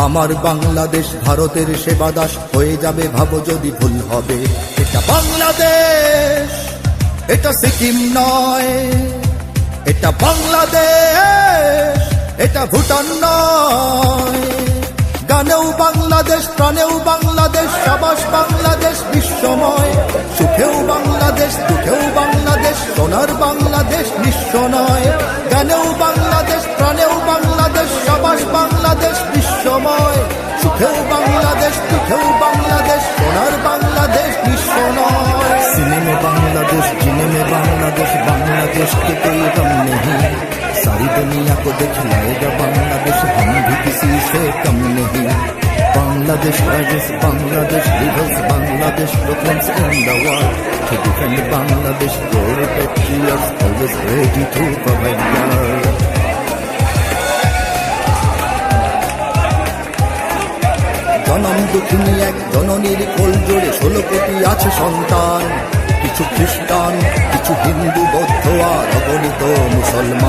আমার বাংলাদেশ ভারতের সেবা দাস হয়ে যাবে, ভাবো যদি ভুল হবে। এটা বাংলাদেশ, এটা সিকিম নয়। এটা বাংলাদেশ, এটা ভুটান নয়। গানেও বাংলাদেশ, প্রাণেও বাংলাদেশ, সাবাস বাংলাদেশ, বিশ্বময়। সুখেও বাংলাদেশ, দুঃখেও বাংলাদেশ, সোনার বাংলাদেশ, নিঃস্ব নয়। সিনে মে বাংলাদেশ জিনে মে বাংলাদেশ বাংলাদেশ কে কোই গম নেহি সারি দুনিয়া কো দিখলায়েগা বাংলাদেশ হম ভি কিসি সে কম নেই Bangladesh Rajesh Bangladesh rivers Bangladesh প্রথমস on the world to defend Bangladesh goal patriots always ready to fight জনম দুঃখিনী এক জননীর কোল জোড়ে ষোলো কোটি আছে সন্তান, কিছু খ্রিস্টান, কিছু হিন্দু, বৌদ্ধ আর অগণিত মুসলমান।